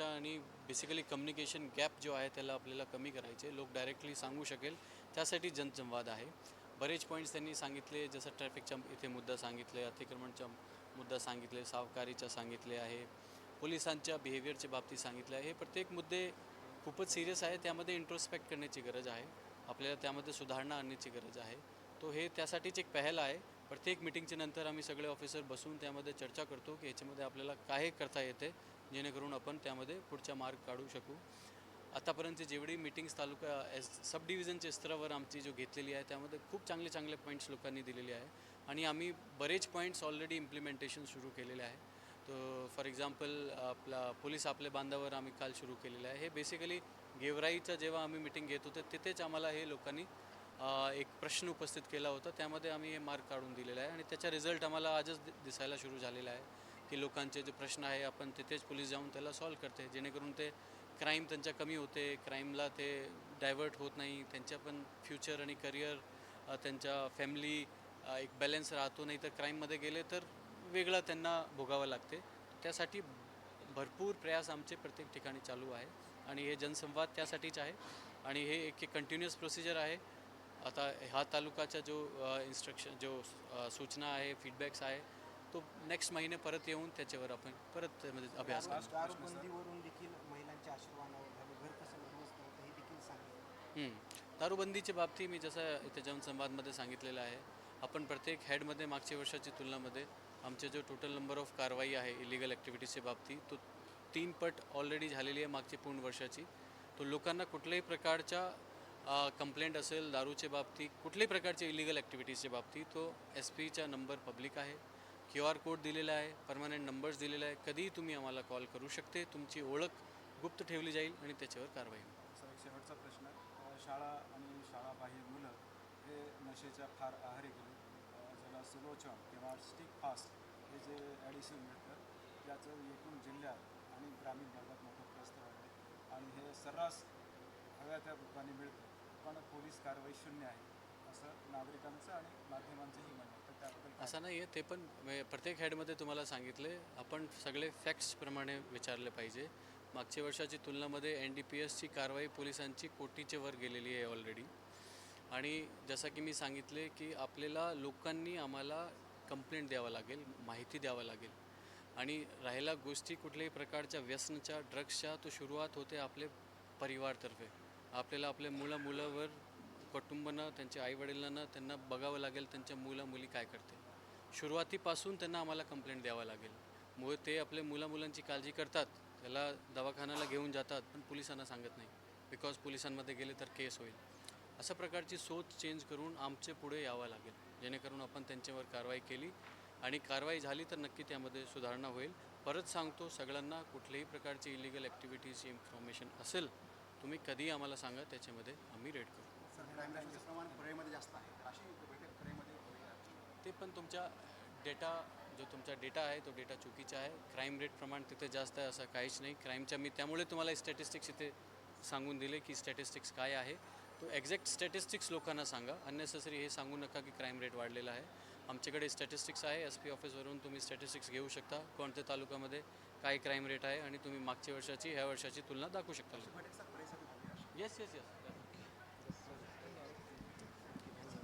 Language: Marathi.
मोर्चा आणि बेसिकली कम्युनिकेशन गॅप जो आहे त्याला आपल्याला कमी करायचे. लोक डायरेक्टली सांगू शकेल. त्यासाठी जनसंवाद आहे. बरेच पॉईंट्स त्यांनी सांगितले. जसं ट्रॅफिकचा इथे मुद्दा सांगितले अतिक्रमणचा मुद्दा सांगितले सावकारीचा सांगितले आहे पोलिसांच्या बिहेवियरच्या बाबतीत सांगितले आहे. हे प्रत्येक मुद्दे खूपच सिरियस आहे. त्यामध्ये इंट्रोस्पेक्ट करण्याची गरज आहे. आपल्याला त्यामध्ये सुधारणा आणण्याची गरज आहे. तो हे त्यासाठीच एक पहल आहे. प्रत्येक मिटिंगच्या नंतर आम्ही सगळे ऑफिसर बसून त्यामध्ये चर्चा करतो की याच्यामध्ये आपल्याला काय करता येते जेणेकरून आपण त्यामध्ये पुढचा मार्ग काढू शकू. आतापर्यंत जेवढी मिटिंग्स तालुका एस सब डिव्हिजनच्या स्तरावर आमची जो घेतलेली आहे त्यामध्ये खूप चांगले चांगले पॉईंट्स लोकांनी दिलेले आहे. आणि आम्ही बरेच पॉईंट्स ऑलरेडी इम्प्लिमेंटेशन सुरू केलेले आहे. तो फॉर एक्झाम्पल आपला पोलीस आपल्या बांधावर आम्ही काल सुरू केलेलं आहे. हे बेसिकली गेवराईचं जेव्हा आम्ही मिटिंग घेत होतो तिथेच आम्हाला हे लोकांनी एक प्रश्न उपस्थित केला होता. त्यामध्ये आम्ही हे मार्क काढून दिलेला आहे. आणि त्याचा रिझल्ट आम्हाला आजच दिसायला सुरू झालेला आहे. की लोकांचे जे प्रश्न आहे आपण तिथेच पोलीस जाऊन त्याला सॉल्व करते. जेणेकरून ते क्राईम त्यांच्या कमी होते क्राईमला ते डायव्हर्ट होत नाही. त्यांच्या पण फ्युचर आणि करिअर त्यांच्या फॅमिली एक बॅलन्स राहतो. नाही तर क्राईममध्ये गेले तर वेगळा त्यांना भोगावं लागते. त्यासाठी भरपूर प्रयास आमचे प्रत्येक ठिकाणी चालू आहे. आणि हे जनसंवाद त्यासाठीच आहे. आणि हे एक कंटिन्युअस प्रोसिजर आहे. आता हा तालुकाचा जो इन्स्ट्रक्शन जो सूचना आहे फीडबॅक्स आहे तो नेक्स्ट महिने परत येऊन त्याच्यावर आपण परत त्यामध्ये अभ्यास हं. दारूबंदीच्या बाबतीत मी जसं इथे जनसंवादमध्ये सांगितलेलं आहे आपण प्रत्येक हेडमध्ये मागच्या वर्षाची तुलनामध्ये आमचे जो टोटल नंबर ऑफ कारवाई आहे इलिगल ॲक्टिव्हिटीजच्या बाबतीत तो तीन पट ऑलरेडी झालेली आहे मागची पूर्ण वर्षाची. तो लोकांना कुठल्याही प्रकारच्या कंप्लेंट असेल दारूच्या बाबतीत कुठल्याही प्रकारच्या इलिगल ॲक्टिव्हिटीजच्या बाबतीत तो एस पीचा नंबर पब्लिक आहे. क्यू आर कोड दिलेला आहे परमनंट नंबर्स दिलेला आहे. कधीही तुम्ही आम्हाला कॉल करू शकते. तुमची ओळख गुप्त ठेवली जाईल आणि त्याच्यावर कारवाई होईल. सर एक शेवटचा प्रश्न शाळा आणि शाळाबाह्य मुलं हे नशेच्या फार आहारी गेले. ज्याला सुलोचन किंवा स्टिक फास्ट हे जे ॲडिशन मिळतं त्याचं एकूण जिल्ह्यात आणि ग्रामीण भागात मोठं प्रस्त आहे. आणि हे सर्रास हव्या त्या रूपाने मिळतं. पण पोलीस कारवाई शून्य आहे असं नागरिकांचं आणि माध्यमांचंही म्हणणं असं नाही आहे ते पण प्रत्येक हेडमध्ये तुम्हाला सांगितले आपण सगळे फॅक्ट्सप्रमाणे विचारले पाहिजे. मागच्या वर्षाची तुलनामध्ये एन डी पी एसची कारवाई पोलिसांची कोटीच्या वर गेलेली आहे ऑलरेडी आणि जसं की मी सांगितले की आपल्याला लोकांनी आम्हाला कंप्लेंट द्यावं लागेल माहिती द्यावं लागेल. आणि राहिला गोष्टी कुठल्याही प्रकारच्या व्यसनच्या ड्रग्सच्या तो सुरुवात होते आपले परिवारतर्फे. आपल्याला आपल्या मुलं मुलावर कुटुंबानं त्यांच्या आईवडिलांना त्यांना बघावं लागेल त्यांच्या मुलं मुली काय करते सुरुवातीपासून त्यांना आम्हाला कंप्लेंट द्यावं लागेल. मुळे ते आपल्या मुला मुलांची काळजी करतात. त्याला दवाखान्याला घेऊन जातात पण पोलिसांना सांगत नाही. बिकॉज पोलिसांमध्ये गेले तर केस होईल. अशा प्रकारची सोच चेंज करून आमचे पुढे यावं लागेल. जेणेकरून आपण त्यांच्यावर कारवाई केली आणि कारवाई झाली तर नक्की त्यामध्ये सुधारणा होईल. परत सांगतो सगळ्यांना कुठल्याही प्रकारची इलिगल ॲक्टिव्हिटीजची इन्फॉर्मेशन असेल तुम्ही कधीही आम्हाला सांगा त्याच्यामध्ये आम्ही रेड करू. ते पण तुमच्या डेटा जो तुमचा डेटा आहे तो डेटा चुकीचा आहे. क्राईम रेट प्रमाण तिथे जास्त आहे असं काहीच नाही. क्राईमच्या मी त्यामुळे तुम्हाला स्टॅटिस्टिक्स इथे सांगून दिले की स्टॅटिस्टिक्स काय आहे. तो एक्झॅक्ट स्टॅटिस्टिक्स लोकांना सांगा. अननेसेसरी हे सांगू नका की क्राईम रेट वाढलेला आहे. आमच्याकडे स्टॅटिस्टिक्स आहे. एस पी ऑफिसवरून तुम्ही स्टॅटिस्टिक्स घेऊ शकता. कोणत्या तालुक्यामध्ये काय क्राईम रेट आहे आणि तुम्ही मागच्या वर्षाची ह्या वर्षाची तुलना दाखवू शकता. Yes yes yes